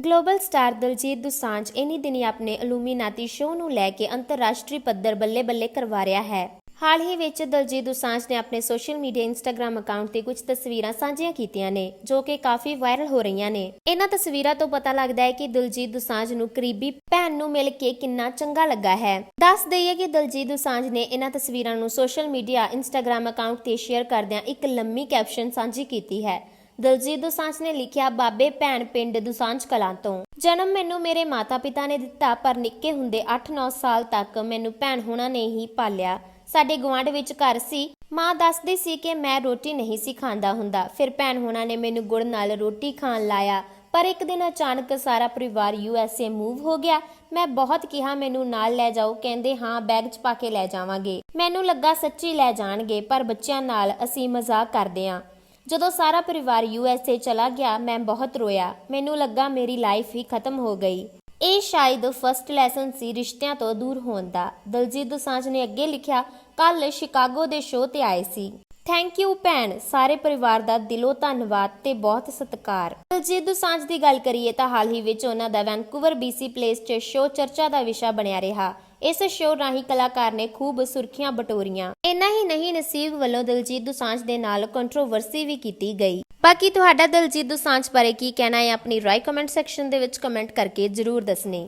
Global star Daljit Dosanjh ਇਨੀ ਦਿਨੀ ਆਪਣੇ ਇਲੂਮੀਨਾਤੀ ਸ਼ੋਅ ਨੂੰ ਲੈ ਕੇ ਅੰਤਰਰਾਸ਼ਟਰੀ ਪੱਧਰ ਬੱਲੇ-ਬੱਲੇ ਕਰਵਾ ਰਿਹਾ ਹੈ। ਹਾਲ ਹੀ ਵਿੱਚ ਦਲਜੀਤ ਦੁਸਾਂਝ ਨੇ ਆਪਣੇ ਸੋਸ਼ਲ ਮੀਡੀਆ ਇੰਸਟਾਗ੍ਰam ਅਕਾਊਂਟ ਤੇ ਕੁਝ ਤਸਵੀਰਾਂ ਸਾਂਝੀਆਂ ਕੀਤੀਆਂ ਨੇ, ਜੋ ਕਿ ਕਾਫੀ ਵਾਇਰਲ ਹੋ ਰਹੀਆਂ ਨੇ। ਇਹਨਾਂ ਤਸਵੀਰਾਂ ਤੋਂ ਪਤਾ ਲੱਗਦਾ ਹੈ ਕਿ ਦਲਜੀਤ ਦੁਸਾਂਝ ਨੂੰ ਕਰੀਬੀ ਭੈਣ ਨੂੰ ਮਿਲ ਕੇ ਕਿੰਨਾ ਚੰਗਾ ਲੱਗਾ ਹੈ। ਦੱਸ ਦਈਏ ਕਿ ਦਲਜੀਤ ਦੁਸਾਂਝ ਨੇ ਇਹਨਾਂ ਤਸਵੀਰਾਂ ਨੂੰ ਸੋਸ਼ਲ ਮੀਡੀਆ ਇੰਸਟਾਗ੍ਰam ਅਕਾਊਂਟ ਤੇ ਸ਼ੇਅਰ ਕਰਦਿਆਂ ਇੱਕ ਲੰਮੀ ਕੈਪਸ਼ਨ ਸਾਂਝੀ ਕੀਤੀ ਹੈ। ਦਲਜੀਤ ਦੁਸਾਂਝ ਨੇ ਲਿਖਿਆ, ਬਾਬੇ, ਭੈਣ ਪਿੰਡ ਦੁਸਾਂਝ ਕਲਾਂ ਤੋਂ। ਜਨਮ ਮੈਨੂੰ ਮੇਰੇ ਮਾਤਾ-ਪਿਤਾ ਨੇ ਦਿੱਤਾ, ਪਰ ਨਿੱਕੇ ਹੁੰਦੇ 8-9 ਸਾਲ ਤੱਕ ਮੈਨੂੰ ਭੈਣ ਹੋਣਾ ਨੇ ਹੀ ਪਾਲਿਆ। ਸਾਡੇ ਗੁਆਂਢ ਵਿੱਚ ਘਰ ਸੀ। ਮਾਂ ਦੱਸਦੀ ਸੀ ਕਿ ਮੈਂ ਰੋਟੀ ਨਹੀਂ ਸੀ ਖਾਂਦਾ ਹੁੰਦਾ। ਫਿਰ ਭੈਣ ਹੋਣਾ ਨੇ ਮੈਨੂੰ ਗੁੜ ਨਾਲ ਰੋਟੀ ਖਾਣ ਲਾਇਆ। ਪਰ ਇੱਕ ਦਿਨ ਅਚਾਨਕ ਸਾਰਾ ਪਰਿਵਾਰ ਯੂ ਐਸ ਏ ਮੂਵ ਹੋ ਗਿਆ। ਮੈਂ ਬਹੁਤ ਕਿਹਾ, ਮੈਨੂੰ ਨਾਲ ਲੈ ਜਾਓ। ਕਹਿੰਦੇ, ਹਾਂ, ਬੈਗ 'ਚ ਪਾ ਕੇ ਲੈ ਜਾਵਾਂਗੇ। ਮੈਨੂੰ ਲੱਗਾ, ਸੱਚੀ ਲੈ ਜਾਣਗੇ। ਪਰ ਬੱਚਿਆਂ ਨਾਲ ਅਸੀਂ ਮਜ਼ਾਕ ਕਰਦੇ ਆਂ। ਜਦੋਂ ਸਾਰਾ ਪਰਿਵਾਰ ਯੂ ਚਲਾ ਗਿਆ, ਮੈਂ ਬਹੁਤ ਰੋਇਆ। ਮੈਨੂੰ ਲੱਗਾ ਮੇਰੀ ਲਾਈਫ ਹੀ ਖਤਮ ਹੋ ਗਈ। ਇਹ ਸ਼ਾਇਦ ਫਰਸਟ ਲੈਸਨ ਸੀ ਰਿਸ਼ਤਿਆਂ ਤੋਂ ਦੂਰ ਹੋਣ ਦਾ। ਦਲਜੀਤ ਦੋਸਾਂਝ ਨੇ ਅੱਗੇ ਲਿਖਿਆ ਕੱਲ ਸ਼ਿਕਾਗੋ ਦੇ ਸ਼ੋਅ ਤੇ ਆਏ ਸੀ। ਥੈਂਕ ਯੂ ਭੈਣ। ਸਾਰੇ ਪਰਿਵਾਰ ਦਾ ਦਿਲੋਂ ਧੰਨਵਾਦ ਤੇ ਬਹੁਤ ਸਤਿਕਾਰ। ਦਲਜੀਤ ਦੋਸਾਂਝ ਦੀ ਗੱਲ ਕਰੀਏ ਤਾਂ ਹਾਲ ਹੀ ਵਿੱਚ ਉਹਨਾਂ ਦਾ ਵੈਨਕੂਵਰ BC ਪਲੇਸ 'ਚ ਸ਼ੋਅ ਚਰਚਾ ਦਾ ਵਿਸ਼ਾ ਬਣਿਆ ਰਿਹਾ। ਇਸ ਸ਼ੋਅ ਰਾਹੀਂ ਕਲਾਕਾਰ ਨੇ ਖੂਬ ਸੁਰਖੀਆਂ ਬਟੋਰੀਆਂ। ਇੰਨਾ ਹੀ ਨਹੀਂ, ਨਸੀਬ ਵੱਲੋਂ ਦਲਜੀਤ ਦੁਸਾਂਝ ਦੇ ਨਾਲ ਕੰਟਰੋਵਰਸੀ ਵੀ ਕੀਤੀ ਗਈ। ਬਾਕੀ ਤੁਹਾਡਾ ਦਲਜੀਤ ਦੁਸਾਂਝ ਬਾਰੇ ਕੀ ਕਹਿਣਾ ਹੈ, ਆਪਣੀ ਰਾਏ ਕਮੈਂਟ ਸੈਕਸ਼ਨ ਦੇ ਵਿੱਚ ਕਮੈਂਟ ਕਰਕੇ ਜਰੂਰ ਦੱਸਣੀ।